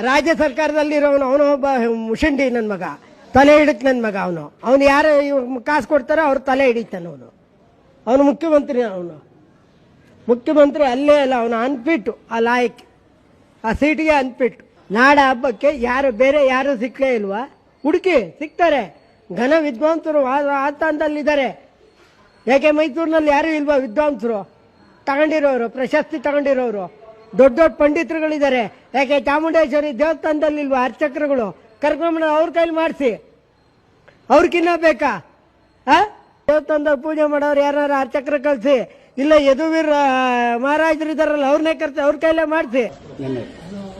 ರಾಜ್ಯ ಸರ್ಕಾರದಲ್ಲಿರೋನು ಅವನು ಒಬ್ಬ ಮುಷಂಡಿ ನನ್ನ ಮಗ. ತಲೆ ಹಿಡಿತ್ ನನ್ನ ಮಗ ಅವನು. ಅವನು ಯಾರು ಕಾಸು ಕೊಡ್ತಾರೋ ಅವ್ರು ತಲೆ ಹಿಡಿತಾನ ಅವನು. ಅವನು ಮುಖ್ಯಮಂತ್ರಿ ಅವನು. ಮುಖ್ಯಮಂತ್ರಿ ಅಲ್ಲೇ ಅಲ್ಲ, ಅವನು ಅನ್ಪಿಟ್ಟು, ಆ ಲಾಯಕ್. ಆ ಸೀಟಿಗೆ ಅನ್ಪಿಟ್ಟು. ನಾಡ ಹಬ್ಬಕ್ಕೆ ಯಾರು ಬೇರೆ ಯಾರು ಸಿಕ್ಕಲೇ ಇಲ್ವಾ? ಹುಡುಕಿ ಸಿಗ್ತಾರೆ ಘನ ವಿದ್ವಾಂಸರು ಆ- ಸ್ಥಾನದಲ್ಲಿದ್ದಾರೆ ಯಾಕೆ ಮೈಸೂರಿನಲ್ಲಿ ಯಾರು ಇಲ್ವಾ ವಿದ್ವಾಂಸರು? ತಗೊಂಡಿರೋರು, ಪ್ರಶಸ್ತಿ ತಗೊಂಡಿರೋರು. ದೊಡ್ಡ ದೊಡ್ಡ ಪಂಡಿತರುಗಳಿದ್ದಾರೆ. ಯಾಕೆ ಚಾಮುಂಡೇಶ್ವರಿ ದೇವಸ್ಥಾನದಲ್ಲಿ ಇಲ್ವಾ ಅರ್ಚಕರುಗಳು? ಕರ್ಕೊಂಬಂದು ಅವ್ರ ಕೈಲಿ ಮಾಡಿಸಿ. ಅವ್ರಿಗಿನ್ನ ಬೇಕಾ? ಆ? ದೇವಸ್ಥಾನದಲ್ಲಿ ಪೂಜೆ ಮಾಡೋರು ಯಾರು ಅರ್ಚಕರು ಕಳಿಸಿ ಇಲ್ಲ ಯದುವೀರ್ ಮಹಾರಾಜರು ಇದಾರಲ್ಲ ಅವ್ರನ್ನೇ ಕರ್ಸಿ ಅವ್ರ ಕೈಲೇ ಮಾಡಿಸಿ.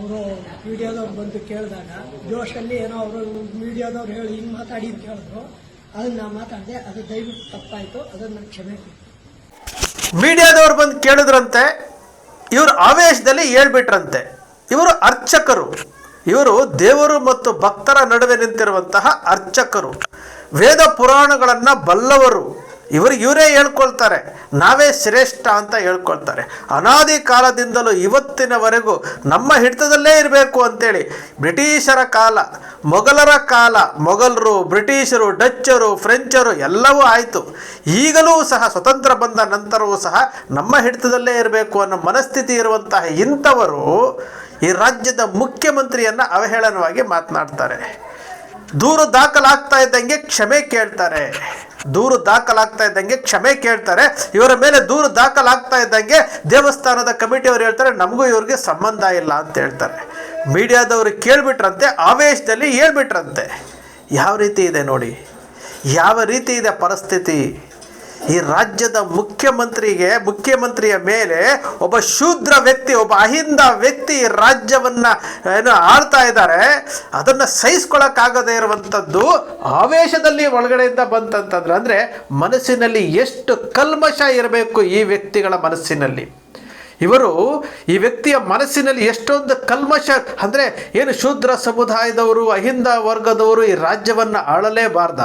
ಅವರು ವಿಡಿಯೋದವ್ರು ಬಂದು ಕೇಳಿದಾಗ ಜೋಶಲ್ಲಿ ಏನೋ ಅವರು ವಿಡಿಯೋದವ್ರು ಹೇಳಿ ಹಿಂಗೆ ಮಾತಾಡಿ ಅಂತ ಹೇಳಿದ್ರು ಅದನ್ನ ನಾ ಮಾತಾಡಿದೆ ಅದು ದಯವಿಟ್ಟು ತಪ್ಪಾಯಿತು ಅದನ್ನ ಕ್ಷಮೆ. ಮೀಡಿಯಾದವ್ರು ಬಂದು ಕೇಳಿದ್ರಂತೆ ಇವರು ಆವೇಶದಲ್ಲಿ ಹೇಳ್ಬಿಟ್ರಂತೆ. ಇವರು ಅರ್ಚಕರು. ಇವರು ದೇವರು ಮತ್ತು ಭಕ್ತರ ನಡುವೆ ನಿಂತಿರುವಂತಹ ಅರ್ಚಕರು. ವೇದ ಪುರಾಣಗಳನ್ನು ಬಲ್ಲವರು. ಇವರು ಇವರೇ ಹೇಳ್ಕೊಳ್ತಾರೆ. ನಾವೇ ಶ್ರೇಷ್ಠ ಅಂತ ಹೇಳ್ಕೊಳ್ತಾರೆ. ಅನಾದಿ ಕಾಲದಿಂದಲೂ ಇವತ್ತಿನವರೆಗೂ ನಮ್ಮ ಹಿಡಿತದಲ್ಲೇ ಇರಬೇಕು ಅಂತೇಳಿ ಬ್ರಿಟಿಷರ ಕಾಲ, ಮೊಘಲರ ಕಾಲ, ಮೊಘಲರು, ಬ್ರಿಟಿಷರು, ಡಚ್ಚರು, ಫ್ರೆಂಚರು ಎಲ್ಲವೂ ಆಯಿತು. ಈಗಲೂ ಸಹ ಸ್ವತಂತ್ರ ಬಂದ ನಂತರವೂ ಸಹ ನಮ್ಮ ಹಿಡಿತದಲ್ಲೇ ಇರಬೇಕು ಅನ್ನೋ ಮನಸ್ಥಿತಿ ಇರುವಂತಹ ಇಂಥವರು ಈ ರಾಜ್ಯದ ಮುಖ್ಯಮಂತ್ರಿಯನ್ನು ಅವಹೇಳನವಾಗಿ ಮಾತನಾಡ್ತಾರೆ. ದೂರು ದಾಖಲಾಗ್ತಾ ಇದ್ದಂಗೆ ಕ್ಷಮೆ ಕೇಳ್ತಾರೆ. ದೂರು ದಾಖಲಾಗ್ತಾ ಇದ್ದಂಗೆ ಕ್ಷಮೆ ಕೇಳ್ತಾರೆ. ಇವರ ಮೇಲೆ ದೂರು ದಾಖಲಾಗ್ತಾ ಇದ್ದಂಗೆ ದೇವಸ್ಥಾನದ ಕಮಿಟಿಯವರು ಹೇಳ್ತಾರೆ, ನಮಗೂ ಇವ್ರಿಗೆ ಸಂಬಂಧ ಇಲ್ಲ ಅಂತ ಹೇಳ್ತಾರೆ. ಮೀಡಿಯಾದವರು ಕೇಳ್ಬಿಟ್ರಂತೆ, ಆವೇಶದಲ್ಲಿ ಹೇಳ್ಬಿಟ್ರಂತೆ. ಯಾವ ರೀತಿ ಇದೆ ನೋಡಿ. ಯಾವ ರೀತಿ ಇದೆ ಪರಿಸ್ಥಿತಿ? ಈ ರಾಜ್ಯದ ಮುಖ್ಯಮಂತ್ರಿಗೆ, ಮುಖ್ಯಮಂತ್ರಿಯ ಮೇಲೆ ಒಬ್ಬ ಶೂದ್ರ ವ್ಯಕ್ತಿ, ಒಬ್ಬ ಅಹಿಂದ ವ್ಯಕ್ತಿ ರಾಜ್ಯವನ್ನ, ಏನು, ಆಳ್ತಾ ಇದ್ದಾರೆ. ಅದನ್ನ ಸಹಿಸ್ಕೊಳಕ್ಕಾಗದೇ ಇರುವಂಥದ್ದು ಆವೇಶದಲ್ಲಿ ಒಳಗಡೆಯಿಂದ ಬಂತಂತಂದ್ರೆ, ಅಂದ್ರೆ ಮನಸ್ಸಿನಲ್ಲಿ ಎಷ್ಟು ಕಲ್ಮಶ ಇರಬೇಕು ಈ ವ್ಯಕ್ತಿಗಳ ಮನಸ್ಸಿನಲ್ಲಿ. ಇವರು ಈ ವ್ಯಕ್ತಿಯ ಮನಸ್ಸಿನಲ್ಲಿ ಎಷ್ಟೊಂದು ಕಲ್ಮಶ, ಅಂದರೆ ಏನು ಶೂದ್ರ ಸಮುದಾಯದವರು, ಅಹಿಂದ ವರ್ಗದವರು ಈ ರಾಜ್ಯವನ್ನು ಆಳಲೇಬಾರ್ದ?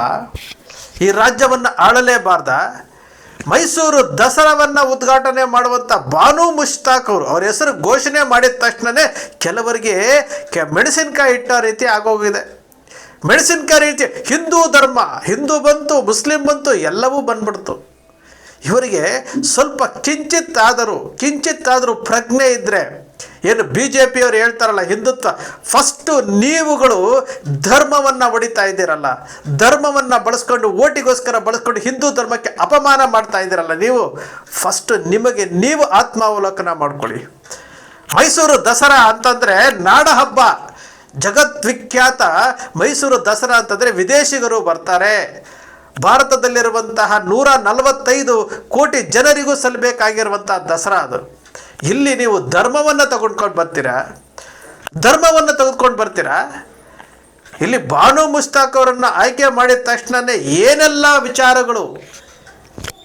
ಈ ರಾಜ್ಯವನ್ನು ಆಳಲೇಬಾರ್ದ? ಮೈಸೂರು ದಸರಾವನ್ನು ಉದ್ಘಾಟನೆ ಮಾಡುವಂಥ ಬಾನು ಮುಷ್ತಾಕ್ ಅವರು. ಅವ್ರ ಹೆಸರು ಘೋಷಣೆ ಮಾಡಿದ ತಕ್ಷಣವೇ ಕೆಲವರಿಗೆ ಕೆ ಮೆಣಸಿನ್ಕಾಯಿ ಇಟ್ಟ ರೀತಿ ಆಗೋಗಿದೆ. ಮೆಣಸಿನ್ಕಾಯಿ ರೀತಿ, ಹಿಂದೂ ಧರ್ಮ, ಹಿಂದೂ ಬಂತು, ಮುಸ್ಲಿಂ ಬಂತು, ಎಲ್ಲವೂ ಬಂದ್ಬಿಡ್ತು. ಇವರಿಗೆ ಸ್ವಲ್ಪ ಕಿಂಚಿತ್ತಾದರೂ ಕಿಂಚಿತ್ತಾದರೂ ಪ್ರಜ್ಞೆ ಇದ್ದರೆ ಏನು ಬಿ ಜೆ ಪಿಯವರು ಹೇಳ್ತಾರಲ್ಲ, ಹಿಂದುತ್ವ. ಫಸ್ಟು ನೀವುಗಳು ಧರ್ಮವನ್ನು ಹೊಡಿತಾ ಇದ್ದೀರಲ್ಲ. ಧರ್ಮವನ್ನು ಬಳಸ್ಕೊಂಡು, ಓಟಿಗೋಸ್ಕರ ಬಳಸ್ಕೊಂಡು ಹಿಂದೂ ಧರ್ಮಕ್ಕೆ ಅಪಮಾನ ಮಾಡ್ತಾ ಇದ್ದೀರಲ್ಲ ನೀವು. ಫಸ್ಟು ನಿಮಗೆ, ನೀವು ಆತ್ಮಾವಲೋಕನ ಮಾಡ್ಕೊಳ್ಳಿ. ಮೈಸೂರು ದಸರಾ ಅಂತಂದರೆ ನಾಡ ಹಬ್ಬ. ಜಗದ್ವಿಖ್ಯಾತ ಮೈಸೂರು ದಸರಾ ಅಂತಂದರೆ ವಿದೇಶಿಗರು ಬರ್ತಾರೆ. ಭಾರತದಲ್ಲಿರುವಂತಹ ನೂರ ನಲವತ್ತೈದು ಕೋಟಿ ಜನರಿಗೂ ಸಲ್ಲಬೇಕಾಗಿರುವಂತಹ ದಸರಾ ಅದು. ಇಲ್ಲಿ ನೀವು ಧರ್ಮವನ್ನು ತಗೊಂಡ್ಕೊಂಡು ಬರ್ತೀರಾ? ಧರ್ಮವನ್ನು ತೆಗೆದುಕೊಂಡು ಬರ್ತೀರಾ? ಇಲ್ಲಿ ಬಾನು ಮುಸ್ತಾಕ್ ಅವರನ್ನು ಆಯ್ಕೆ ಮಾಡಿದ ತಕ್ಷಣನೇ ಏನೆಲ್ಲ ವಿಚಾರಗಳು?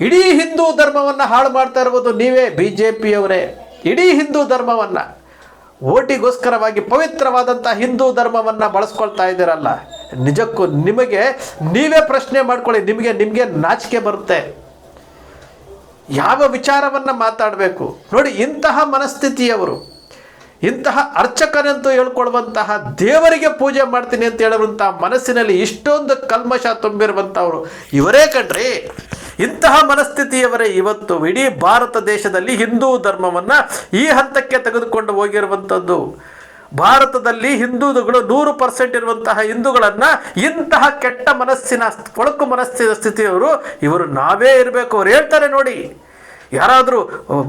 ಇಡೀ ಹಿಂದೂ ಧರ್ಮವನ್ನು ಹಾಳು ಮಾಡ್ತಾ ಇರುವುದು ನೀವೇ ಬಿ ಜೆ ಪಿಯವರೇ ಇಡೀ ಹಿಂದೂ ಧರ್ಮವನ್ನು ಓಟಿಗೋಸ್ಕರವಾಗಿ ಪವಿತ್ರವಾದಂಥ ಹಿಂದೂ ಧರ್ಮವನ್ನು ಬಳಸ್ಕೊಳ್ತಾ ಇದ್ದೀರಲ್ಲ, ನಿಜಕ್ಕೂ ನಿಮಗೆ ನೀವೇ ಪ್ರಶ್ನೆ ಮಾಡ್ಕೊಳ್ಳಿ, ನಿಮಗೆ ನಿಮಗೆ ನಾಚಿಕೆ ಬರುತ್ತೆ. ಯಾವ ವಿಚಾರವನ್ನು ಮಾತಾಡಬೇಕು? ನೋಡಿ, ಇಂತಹ ಮನಸ್ಥಿತಿಯವರು, ಇಂತಹ ಅರ್ಚಕನಂತೂ ಹೇಳ್ಕೊಳ್ಳುವಂತಹ ದೇವರಿಗೆ ಪೂಜೆ ಮಾಡ್ತೀನಿ ಅಂತ ಹೇಳುವಂತಹ ಮನಸ್ಸಿನಲ್ಲಿ ಇಷ್ಟೊಂದು ಕಲ್ಮಶ ತುಂಬಿರುವಂಥವರು ಇವರೇ ಕಣ್ರಿ. ಇಂತಹ ಮನಸ್ಥಿತಿಯವರೇ ಇವತ್ತು ಇಡೀ ಭಾರತ ದೇಶದಲ್ಲಿ ಹಿಂದೂ ಧರ್ಮವನ್ನು ಈ ಹಂತಕ್ಕೆ ತೆಗೆದುಕೊಂಡು ಹೋಗಿರುವಂಥದ್ದು. ಭಾರತದಲ್ಲಿ ಹಿಂದೂಗಳು ನೂರು ಪರ್ಸೆಂಟ್ ಇರುವಂತಹ ಹಿಂದೂಗಳನ್ನು ಇಂತಹ ಕೆಟ್ಟ ಮನಸ್ಸಿನ ಕೊಳಕು ಮನಸ್ಸಿನ ಸ್ಥಿತಿಯವರು ಇವರು ನಾವೇ ಇರಬೇಕು. ಅವ್ರು ಹೇಳ್ತಾರೆ ನೋಡಿ, ಯಾರಾದರೂ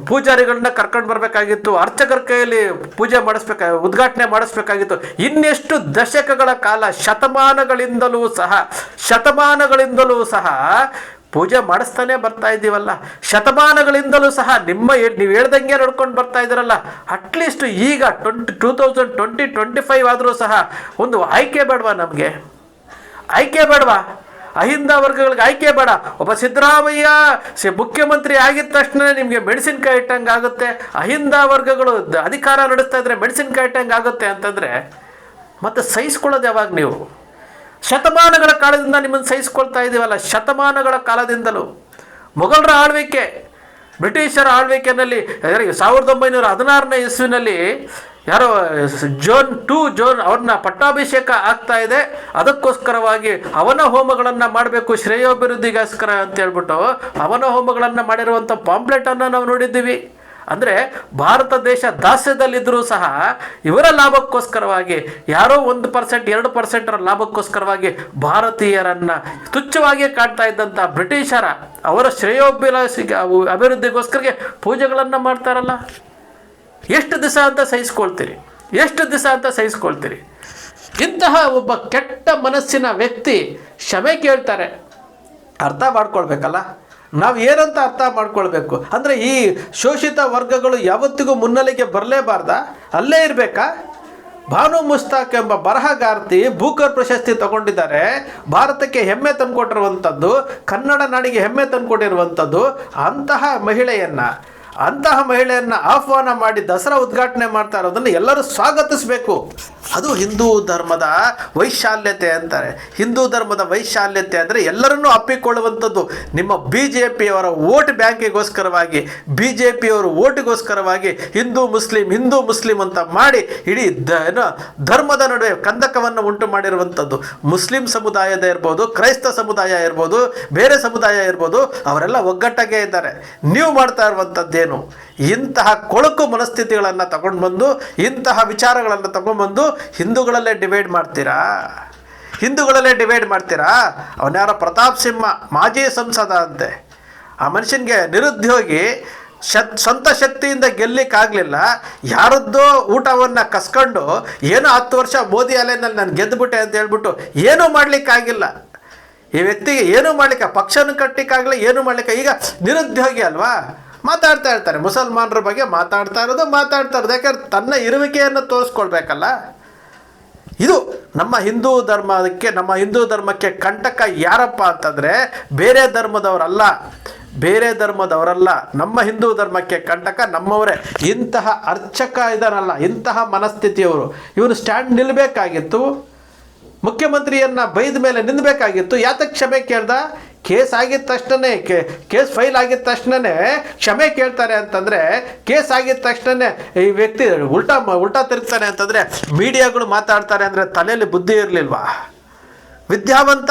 ಪೂಜಾರಿಗಳನ್ನ ಕರ್ಕೊಂಡು ಬರಬೇಕಾಗಿತ್ತು ಅರ್ಚಕರ ಕೈಯಲ್ಲಿ ಪೂಜೆ ಮಾಡಿಸ್ಬೇಕಾ, ಉದ್ಘಾಟನೆ ಮಾಡಿಸ್ಬೇಕಾಗಿತ್ತು, ಇನ್ನೆಷ್ಟು ದಶಕಗಳ ಕಾಲ ಶತಮಾನಗಳಿಂದಲೂ ಸಹ ಶತಮಾನಗಳಿಂದಲೂ ಸಹ ಪೂಜೆ ಮಾಡಿಸ್ತಾನೆ ಬರ್ತಾ ಇದ್ದೀವಲ್ಲ? ಶತಮಾನಗಳಿಂದಲೂ ಸಹ ನಿಮ್ಮ ನೀವು ಹೇಳ್ದಂಗೆ ನೋಡ್ಕೊಂಡು ಬರ್ತಾ ಇದ್ದೀರಲ್ಲ? ಅಟ್ಲೀಸ್ಟ್ ಈಗ twenty two thousand twenty twenty five ಆದರೂ ಸಹ ಒಂದು ಆಯ್ಕೆ ಬೇಡವಾ ನಮಗೆ? ಆಯ್ಕೆ ಬೇಡವಾ? ಅಹಿಂದ ವರ್ಗಗಳಿಗೆ ಆಯ್ಕೆ ಬೇಡ. ಒಬ್ಬ ಸಿದ್ದರಾಮಯ್ಯ ಸಿ ಮುಖ್ಯಮಂತ್ರಿ ಆಗಿದ ತಕ್ಷಣ ನಿಮಗೆ ಮೆಣಸಿನ್ಕಾಯಿ ಇಟ್ಟಂಗೆ ಆಗುತ್ತೆ. ಅಹಿಂದ ವರ್ಗಗಳು ಅಧಿಕಾರ ನಡೆಸ್ತಾ ಇದ್ರೆ ಮೆಣಸಿನ್ಕಾಯಿ ಇಟ್ಟಂಗೆ ಆಗುತ್ತೆ ಅಂತಂದರೆ ಮತ್ತೆ ಸಹಿಸ್ಕೊಳ್ಳೋದು ಯಾವಾಗ ನೀವು? ಶತಮಾನಗಳ ಕಾಲದಿಂದ ನಿಮ್ಮನ್ನು ಸಹಿಸಿಕೊಳ್ತಾ ಇದ್ದೀವಲ್ಲ, ಶತಮಾನಗಳ ಕಾಲದಿಂದಲೂ. ಮೊಘಲರ ಆಳ್ವಿಕೆ, ಬ್ರಿಟಿಷರ ಆಳ್ವಿಕೆಯಲ್ಲಿ ಸಾವಿರದ ಒಂಬೈನೂರ ಹದಿನಾರನೇ ಇಸ್ವಿನಲ್ಲಿ ಯಾರೋ, ಜೋನ್ ಟು ಜೋನ್ ಅವ್ರನ್ನ ಪಟ್ಟಾಭಿಷೇಕ ಆಗ್ತಾ ಇದೆ. ಅದಕ್ಕೋಸ್ಕರವಾಗಿ ಅವನ ಹೋಮಗಳನ್ನು ಮಾಡಬೇಕು, ಶ್ರೇಯೋಭಿವೃದ್ಧಿಗೋಸ್ಕರ ಅಂತ ಹೇಳ್ಬಿಟ್ಟು ಅವನ ಹೋಮಗಳನ್ನು ಮಾಡಿರುವಂಥ ಪಾಂಪ್ಲೆಟನ್ನು ನಾವು ನೋಡಿದ್ದೀವಿ. ಅಂದರೆ ಭಾರತ ದೇಶ ದಾಸ್ಯದಲ್ಲಿದ್ದರೂ ಸಹ ಇವರ ಲಾಭಕ್ಕೋಸ್ಕರವಾಗಿ ಯಾರೋ ಒಂದು ಪರ್ಸೆಂಟ್, ಎರಡು ಪರ್ಸೆಂಟರ ಲಾಭಕ್ಕೋಸ್ಕರವಾಗಿ ಭಾರತೀಯರನ್ನು ತುಚ್ಛವಾಗಿ ಕಾಡ್ತಾ ಇದ್ದಂಥ ಬ್ರಿಟಿಷರ ಅವರ ಶ್ರೇಯೋಭಿಲಾಷಿ ಅಭಿವೃದ್ಧಿಗೋಸ್ಕರಗೆ ಪೂಜೆಗಳನ್ನು ಮಾಡ್ತಾರಲ್ಲ? ಎಷ್ಟು ದಿವಸ ಅಂತ ಸಹಿಸ್ಕೊಳ್ತೀರಿ? ಎಷ್ಟು ದಿವಸ ಅಂತ ಸಹಿಸ್ಕೊಳ್ತೀರಿ? ಇಂತಹ ಒಬ್ಬ ಕೆಟ್ಟ ಮನಸ್ಸಿನ ವ್ಯಕ್ತಿ ಕ್ಷಮೆ ಕೇಳ್ತಾರೆ. ಅರ್ಥ ಮಾಡ್ಕೊಳ್ಬೇಕಲ್ಲ? ನಾವು ಏನಂತ ಅರ್ಥ ಮಾಡ್ಕೊಳ್ಬೇಕು? ಅಂದರೆ ಈ ಶೋಷಿತ ವರ್ಗಗಳು ಯಾವತ್ತಿಗೂ ಮುನ್ನೆಲೆಗೆ ಬರಲೇಬಾರ್ದ? ಅಲ್ಲೇ ಇರಬೇಕಾ? ಭಾನು ಮುಸ್ತಾಕ್ ಎಂಬ ಬರಹಗಾರ್ತಿ ಭೂಕರ್ ಪ್ರಶಸ್ತಿ ತಗೊಂಡಿದ್ದಾರೆ. ಭಾರತಕ್ಕೆ ಹೆಮ್ಮೆ ತಂದುಕೊಟ್ಟಿರುವಂಥದ್ದು ಕನ್ನಡ ನಾಡಿಗೆ ಹೆಮ್ಮೆ ತಂದುಕೊಟ್ಟಿರುವಂಥದ್ದು ಅಂತಹ ಮಹಿಳೆಯನ್ನ. ಅಂತಹ ಮಹಿಳೆಯನ್ನ ಆಹ್ವಾನ ಮಾಡಿ ದಸರಾ ಉದ್ಘಾಟನೆ ಮಾಡ್ತಾ ಇರೋದನ್ನು ಎಲ್ಲರೂ ಸ್ವಾಗತಿಸಬೇಕು. ಅದು ಹಿಂದೂ ಧರ್ಮದ ವೈಶಾಲ್ಯತೆ ಅಂತಾರೆ. ಹಿಂದೂ ಧರ್ಮದ ವೈಶಾಲ್ಯತೆ ಅಂದರೆ ಎಲ್ಲರನ್ನೂ ಅಪ್ಪಿಕೊಳ್ಳುವಂಥದ್ದು. ನಿಮ್ಮ ಬಿ ಜೆ ಪಿಯವರ ಓಟ್ ಬ್ಯಾಂಕಿಗೋಸ್ಕರವಾಗಿ ಬಿ ಜೆ ಪಿಯವರು ಓಟಿಗೋಸ್ಕರವಾಗಿ ಹಿಂದೂ ಮುಸ್ಲಿಂ ಹಿಂದೂ ಮುಸ್ಲಿಂ ಅಂತ ಮಾಡಿ ಇಡೀ ದ ಏನು ಧರ್ಮದ ನಡುವೆ ಕಂದಕವನ್ನು ಉಂಟು ಮಾಡಿರುವಂಥದ್ದು. ಮುಸ್ಲಿಂ ಸಮುದಾಯದ ಇರ್ಬೋದು, ಕ್ರೈಸ್ತ ಸಮುದಾಯ ಇರ್ಬೋದು, ಬೇರೆ ಸಮುದಾಯ ಇರ್ಬೋದು, ಅವರೆಲ್ಲ ಒಗ್ಗಟ್ಟಾಗೇ ಇದ್ದಾರೆ. ನೀವು ಮಾಡ್ತಾ ಇರುವಂಥದ್ದೇನು ಇಂತಹ ಕೊಳಕು ಮನಸ್ಥಿತಿಗಳನ್ನು ತಗೊಂಡು ಬಂದು ಇಂತಹ ವಿಚಾರಗಳನ್ನು ತಗೊಂಡ್ಬಂದು ಹಿಂದೂಗಳಲ್ಲೇ ಡಿವೈಡ್ ಮಾಡ್ತೀರಾ? ಹಿಂದೂಗಳಲ್ಲೇ ಡಿವೈಡ್ ಮಾಡ್ತೀರಾ? ಅವನ್ಯಾರೋ ಪ್ರತಾಪ್ ಸಿಂಹ, ಮಾಜಿ ಸಂಸದ ಅಂತೆ. ಆ ಮನುಷ್ಯನಿಗೆ ನಿರುದ್ಯೋಗಿ ಶತ್ ಸ್ವಂತ ಶಕ್ತಿಯಿಂದ ಗೆಲ್ಲಿಕ್ಕಾಗಲಿಲ್ಲ. ಯಾರದ್ದೋ ಊಟವನ್ನು ಕಸ್ಕೊಂಡು ಏನೋ ಹತ್ತು ವರ್ಷ ಮೋದಿ ಅಲೆನಲ್ಲಿ ನಾನು ಗೆದ್ದುಬಿಟ್ಟೆ ಅಂತ ಹೇಳ್ಬಿಟ್ಟು ಏನೂ ಮಾಡಲಿಕ್ಕಾಗಿಲ್ಲ. ಈ ವ್ಯಕ್ತಿಗೆ ಏನೂ ಮಾಡಲಿಕ್ಕೆ, ಪಕ್ಷನ ಕಟ್ಟಲಿಕ್ಕಾಗಲ್ಲ ಏನೂ ಮಾಡಲಿಕ್ಕೆ, ಈಗ ನಿರುದ್ಯೋಗಿ ಅಲ್ವಾ? ಮಾತಾಡ್ತಾ ಇರ್ತಾರೆ. ಮುಸಲ್ಮಾನರ ಬಗ್ಗೆ ಮಾತಾಡ್ತಾ ಇರೋದು ಮಾತಾಡ್ತಾ ಇರೋದು. ಯಾಕಂದ್ರೆ ತನ್ನ ಇರುವಿಕೆಯನ್ನು ತೋರಿಸ್ಕೊಳ್ಬೇಕಲ್ಲ? ಇದು ನಮ್ಮ ಹಿಂದೂ ಧರ್ಮಕ್ಕೆ ನಮ್ಮ ಹಿಂದೂ ಧರ್ಮಕ್ಕೆ ಕಂಟಕ ಯಾರಪ್ಪ ಅಂತಂದರೆ ಬೇರೆ ಧರ್ಮದವರಲ್ಲ. ಬೇರೆ ಧರ್ಮದವರಲ್ಲ. ನಮ್ಮ ಹಿಂದೂ ಧರ್ಮಕ್ಕೆ ಕಂಟಕ ನಮ್ಮವರೇ. ಇಂತಹ ಅರ್ಚಕ ಇದನ್ನಲ್ಲ ಇಂತಹ ಮನಸ್ಥಿತಿಯವರು. ಇವರು ಸ್ಟ್ಯಾಂಡ್ ನಿಲ್ಲಬೇಕಾಗಿತ್ತು ಮುಖ್ಯಮಂತ್ರಿಯನ್ನು ಬೈದ ಮೇಲೆ ನಿಲ್ಲಬೇಕಾಗಿತ್ತು ಯಾತಕ್ಕೆ ಕ್ಷಮೆ ಕೇಳ್ದ? ಕೇಸ್ ಆಗಿದ ತಕ್ಷಣನೇ ಕೇಸ್ ಫೈಲ್ ಆಗಿದ ತಕ್ಷಣನೇ ಕ್ಷಮೆ ಕೇಳ್ತಾರೆ ಅಂತಂದರೆ, ಕೇಸ್ ಆಗಿದ ತಕ್ಷಣನೇ ಈ ವ್ಯಕ್ತಿ ಉಲ್ಟಾ ಉಲ್ಟಾ ತಿರುಗ್ತಾನೆ ಅಂತಂದರೆ ಮೀಡಿಯಾಗಳು ಮಾತಾಡ್ತಾರೆ ಅಂದರೆ ತಲೆಯಲ್ಲಿ ಬುದ್ಧಿ ಇರಲಿಲ್ವಾ? ವಿದ್ಯಾವಂತ,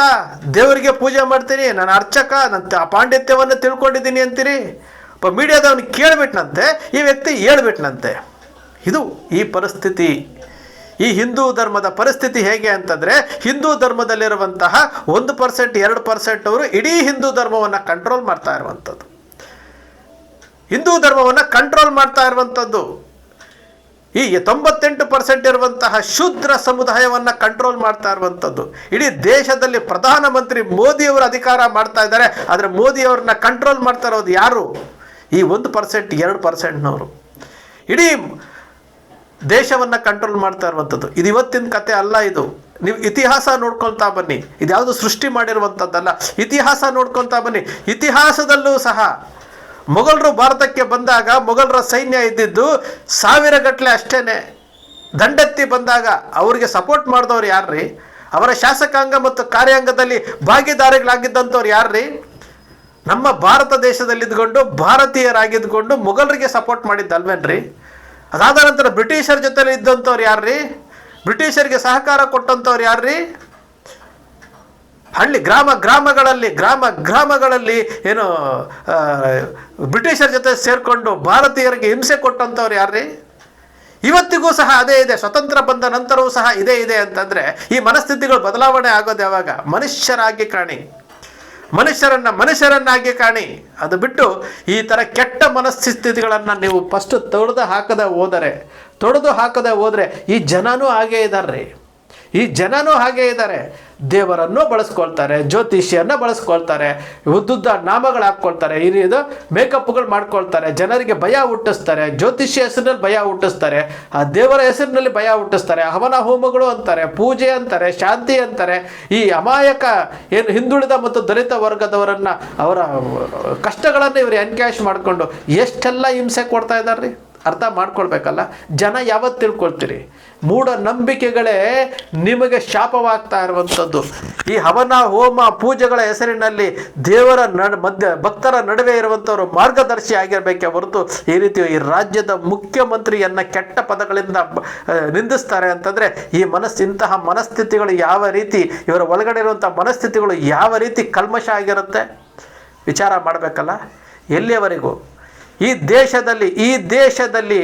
ದೇವರಿಗೆ ಪೂಜೆ ಮಾಡ್ತೀನಿ, ನಾನು ಅರ್ಚಕ ನನ್ನ ಪಾಂಡಿತ್ಯವನ್ನು ತಿಳ್ಕೊಂಡಿದ್ದೀನಿ ಅಂತೀರಿ? ಒಬ್ಬ ಮೀಡಿಯಾದವನು ಕೇಳಿಬಿಟ್ನಂತೆ, ಈ ವ್ಯಕ್ತಿ ಹೇಳ್ಬಿಟ್ನಂತೆ. ಇದು ಈ ಪರಿಸ್ಥಿತಿ. ಈ ಹಿಂದೂ ಧರ್ಮದ ಪರಿಸ್ಥಿತಿ ಹೇಗೆ ಅಂತಂದರೆ ಹಿಂದೂ ಧರ್ಮದಲ್ಲಿರುವಂತಹ ಒಂದು ಪರ್ಸೆಂಟ್, ಎರಡು ಪರ್ಸೆಂಟ್ ಅವರು ಇಡೀ ಹಿಂದೂ ಧರ್ಮವನ್ನು ಕಂಟ್ರೋಲ್ ಮಾಡ್ತಾ ಇರುವಂಥದ್ದು. ಹಿಂದೂ ಧರ್ಮವನ್ನು ಕಂಟ್ರೋಲ್ ಮಾಡ್ತಾ ಇರುವಂಥದ್ದು. ಈ ತೊಂಬತ್ತೆಂಟು ಪರ್ಸೆಂಟ್ ಇರುವಂತಹ ಶೂದ್ರ ಸಮುದಾಯವನ್ನು ಕಂಟ್ರೋಲ್ ಮಾಡ್ತಾ ಇರುವಂಥದ್ದು. ಇಡೀ ದೇಶದಲ್ಲಿ ಪ್ರಧಾನಮಂತ್ರಿ ಮೋದಿಯವರು ಅಧಿಕಾರ ಮಾಡ್ತಾ ಇದ್ದಾರೆ. ಆದರೆ ಮೋದಿಯವ್ರನ್ನ ಕಂಟ್ರೋಲ್ ಮಾಡ್ತಾ ಇರೋದು ಯಾರು? ಈ ಒಂದು ಪರ್ಸೆಂಟ್, ಎರಡು ಪರ್ಸೆಂಟ್ನವರು. ಇಡೀ ದೇಶವನ್ನು ಕಂಟ್ರೋಲ್ ಮಾಡ್ತಾ ಇರುವಂಥದ್ದು. ಇದು ಇವತ್ತಿನ ಕತೆ ಅಲ್ಲ ಇದು. ನೀವು ಇತಿಹಾಸ ನೋಡ್ಕೊಳ್ತಾ ಬನ್ನಿ. ಇದ್ಯಾವುದು ಸೃಷ್ಟಿ ಮಾಡಿರುವಂಥದ್ದಲ್ಲ. ಇತಿಹಾಸ ನೋಡ್ಕೊಳ್ತಾ ಬನ್ನಿ. ಇತಿಹಾಸದಲ್ಲೂ ಸಹ ಮೊಘಲರು ಭಾರತಕ್ಕೆ ಬಂದಾಗ ಮೊಘಲರ ಸೈನ್ಯ ಇದ್ದಿದ್ದು ಸಾವಿರ ಗಟ್ಟಲೆ ಅಷ್ಟೇನೆ. ದಂಡೆತ್ತಿ ಬಂದಾಗ ಅವರಿಗೆ ಸಪೋರ್ಟ್ ಮಾಡಿದವ್ರು ಯಾರ್ರಿ? ಅವರ ಶಾಸಕಾಂಗ ಮತ್ತು ಕಾರ್ಯಾಂಗದಲ್ಲಿ ಭಾಗಿದಾರಿಗಳಾಗಿದ್ದಂಥವ್ರು ಯಾರ್ರಿ? ನಮ್ಮ ಭಾರತ ದೇಶದಲ್ಲಿದ್ದುಕೊಂಡು ಭಾರತೀಯರಾಗಿದ್ದುಕೊಂಡು ಮೊಘಲರಿಗೆ ಸಪೋರ್ಟ್ ಮಾಡಿದ್ದಲ್ವೇನ್ರಿ? ಅದಾದ ನಂತರ ಬ್ರಿಟಿಷರ ಜೊತೆಲಿ ಇದ್ದಂಥವ್ರು ಯಾರ್ರಿ? ಬ್ರಿಟಿಷರಿಗೆ ಸಹಕಾರ ಕೊಟ್ಟಂಥವ್ರು ಯಾರ್ರಿ? ಹಳ್ಳಿ ಗ್ರಾಮ ಗ್ರಾಮಗಳಲ್ಲಿ ಗ್ರಾಮ ಗ್ರಾಮಗಳಲ್ಲಿ ಏನು ಬ್ರಿಟಿಷರ ಜೊತೆ ಸೇರಿಕೊಂಡು ಭಾರತೀಯರಿಗೆ ಹಿಂಸೆ ಕೊಟ್ಟಂಥವ್ರು ಯಾರ್ರಿ? ಇವತ್ತಿಗೂ ಸಹ ಅದೇ ಇದೆ, ಸ್ವತಂತ್ರ ಬಂದ ನಂತರವೂ ಸಹ ಇದೇ ಇದೆ ಅಂತಂದರೆ ಈ ಮನಸ್ಥಿತಿಗಳು ಬದಲಾವಣೆ ಆಗೋದು ಯಾವಾಗ? ಮನುಷ್ಯರಾಗಿ ಕಾಣಿ. ಮನುಷ್ಯರನ್ನ ಮನುಷ್ಯರನ್ನಾಗಿ ಕಾಣಿ. ಅದು ಬಿಟ್ಟು ಈ ಥರ ಕೆಟ್ಟ ಮನಸ್ಥಿತಿಗಳನ್ನು ನೀವು ಫಸ್ಟ್ ತೊಡೆದು ಹಾಕದೆ ಹೋದರೆ, ತೊಡೆದು ಹಾಕದೆ ಹೋದರೆ ಈ ಜನನೂ ಹಾಗೇ ಇದ್ದಾರೆ ಈ ಜನನೂ ಹಾಗೆ ಇದ್ದಾರೆ. ದೇವರನ್ನು ಬಳಸ್ಕೊಳ್ತಾರೆ ಜ್ಯೋತಿಷಿಯನ್ನು ಬಳಸ್ಕೊಳ್ತಾರೆ, ಉದ್ದುದ್ದ ನಾಮಗಳು ಹಾಕ್ಕೊಳ್ತಾರೆ, ಈ ಇದು ಮೇಕಪ್ಗಳು ಮಾಡ್ಕೊಳ್ತಾರೆ, ಜನರಿಗೆ ಭಯ ಹುಟ್ಟಿಸ್ತಾರೆ, ಜ್ಯೋತಿಷ್ಯ ಹೆಸರಿನಲ್ಲಿ ಭಯ ಹುಟ್ಟಿಸ್ತಾರೆ, ಆ ದೇವರ ಹೆಸರಿನಲ್ಲಿ ಭಯ ಹುಟ್ಟಿಸ್ತಾರೆ, ಹವನ ಹೋಮಗಳು ಅಂತಾರೆ, ಪೂಜೆ ಅಂತಾರೆ, ಶಾಂತಿ ಅಂತಾರೆ, ಈ ಅಮಾಯಕ ಏನು ಹಿಂದುಳಿದ ಮತ್ತು ದಲಿತ ವರ್ಗದವರನ್ನು ಅವರ ಕಷ್ಟಗಳನ್ನು ಇವರು ಎನ್ಕ್ಯಾಶ್ ಮಾಡಿಕೊಂಡು ಎಷ್ಟೆಲ್ಲ ಹಿಂಸೆ ಕೊಡ್ತಾ ಇದ್ದಾರೆ ಅರ್ಥ ಮಾಡ್ಕೊಳ್ಬೇಕಲ್ಲ? ಜನ ಯಾವತ್ತು ತಿಳ್ಕೊಳ್ತೀರಿ? ಮೂಢ ನಂಬಿಕೆಗಳೇ ನಿಮಗೆ ಶಾಪವಾಗ್ತಾ ಇರುವಂಥದ್ದು. ಈ ಹವನ, ಹೋಮ, ಪೂಜೆಗಳ ಹೆಸರಿನಲ್ಲಿ ದೇವರ ನಡ್, ಮಧ್ಯ, ಭಕ್ತರ ನಡುವೆ ಇರುವಂಥವರು ಮಾರ್ಗದರ್ಶಿ ಆಗಿರಬೇಕೆ ಹೊರತು ಈ ರೀತಿ ಈ ರಾಜ್ಯದ ಮುಖ್ಯಮಂತ್ರಿಯನ್ನ ಕೆಟ್ಟ ಪದಗಳಿಂದ ನಿಂದಿಸ್ತಾರೆ ಅಂತಂದ್ರೆ ಈ ಮನಸ್ಸು, ಇಂತಹ ಮನಸ್ಥಿತಿಗಳು ಯಾವ ರೀತಿ, ಇವರ ಒಳಗಡೆ ಇರುವಂಥ ಮನಸ್ಥಿತಿಗಳು ಯಾವ ರೀತಿ ಕಲ್ಮಶ ಆಗಿರುತ್ತೆ? ವಿಚಾರ ಮಾಡಬೇಕಲ್ಲ? ಎಲ್ಲಿಯವರೆಗೂ? ಈ ದೇಶದಲ್ಲಿ ಈ ದೇಶದಲ್ಲಿ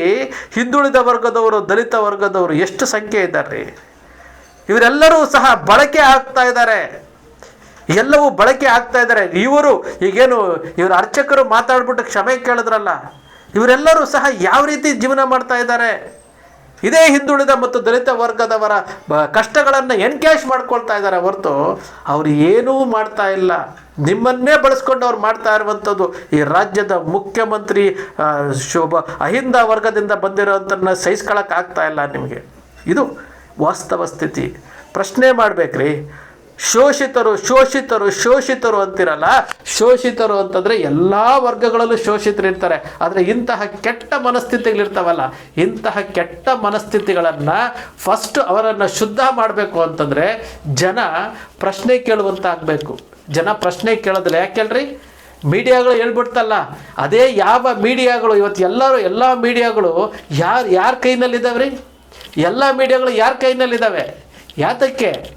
ಹಿಂದುಳಿದ ವರ್ಗದವರು, ದಲಿತ ವರ್ಗದವರು ಎಷ್ಟು ಸಂಖ್ಯೆ ಇದ್ದಾರೆ? ಇವರೆಲ್ಲರೂ ಸಹ ಬಳಕೆ ಆಗ್ತಾ ಇದ್ದಾರೆ. ಎಲ್ಲವೂ ಬಳಕೆ ಆಗ್ತಾ ಇದ್ದಾರೆ. ಇವರು ಈಗೇನು, ಇವರು ಅರ್ಚಕರು ಮಾತಾಡ್ಬಿಟ್ಟು ಕ್ಷಮೆ ಕೇಳಿದ್ರಲ್ಲ? ಇವರೆಲ್ಲರೂ ಸಹ ಯಾವ ರೀತಿ ಜೀವನ ಮಾಡ್ತಾ ಇದ್ದಾರೆ? ಇದೇ ಹಿಂದುಳಿದ ಮತ್ತು ದಲಿತ ವರ್ಗದವರ ಕಷ್ಟಗಳನ್ನು ಎನ್ಕ್ಯಾಶ್ ಮಾಡ್ಕೊಳ್ತಾ ಇದ್ದಾರೆ ಹೊರತು ಅವರು ಏನೂ ಮಾಡ್ತಾ ಇಲ್ಲ. ನಿಮ್ಮನ್ನೇ ಬಳಸ್ಕೊಂಡು ಅವ್ರು ಮಾಡ್ತಾ ಇರುವಂಥದ್ದು ಈ ರಾಜ್ಯದ ಮುಖ್ಯಮಂತ್ರಿ ಶೋಭ, ಅಹಿಂದ ವರ್ಗದಿಂದ ಬಂದಿರೋಂಥನ್ನ ಸಹಿಸ್ಕೊಳಕ್ಕೆ ಆಗ್ತಾ ಇಲ್ಲ ನಿಮಗೆ. ಇದು ವಾಸ್ತವ ಸ್ಥಿತಿ. ಪ್ರಶ್ನೆ ಮಾಡ್ಬೇಕ್ರಿ. ಶೋಷಿತರು ಶೋಷಿತರು ಶೋಷಿತರು ಅಂತಿರಲ್ಲ? ಶೋಷಿತರು ಅಂತಂದ್ರೆ ಎಲ್ಲಾ ವರ್ಗಗಳಲ್ಲೂ ಶೋಷಿತರು ಇರ್ತಾರೆ. ಆದರೆ ಇಂತಹ ಕೆಟ್ಟ ಮನಸ್ಥಿತಿಗಳಿರ್ತಾವಲ್ಲ ಇಂತಹ ಕೆಟ್ಟ ಮನಸ್ಥಿತಿಗಳನ್ನ ಫಸ್ಟ್ ಅವರನ್ನ ಶುದ್ಧ ಮಾಡಬೇಕು ಅಂತಂದ್ರೆ ಜನ ಪ್ರಶ್ನೆ ಕೇಳುವಂತ ಆಗ್ಬೇಕು. ಜನ ಪ್ರಶ್ನೆ ಕೇಳೋದಿಲ್ಲ. ಯಾಕೆ ಹೇಳ್ರಿ ಮೀಡಿಯಾಗಳು ಹೇಳ್ಬಿಡ್ತಲ್ಲ, ಅದೇ ಯಾವ ಮೀಡಿಯಾಗಳು, ಇವತ್ತು ಎಲ್ಲರೂ ಎಲ್ಲ ಮೀಡಿಯಾಗಳು ಯಾರು, ಯಾರ ಕೈನಲ್ಲಿದ್ದಾವ್ರಿ? ಎಲ್ಲ ಮೀಡಿಯಾಗಳು ಯಾರ ಕೈನಲ್ಲಿದ್ದಾವೆ? ಯಾತಕ್ಕೆ?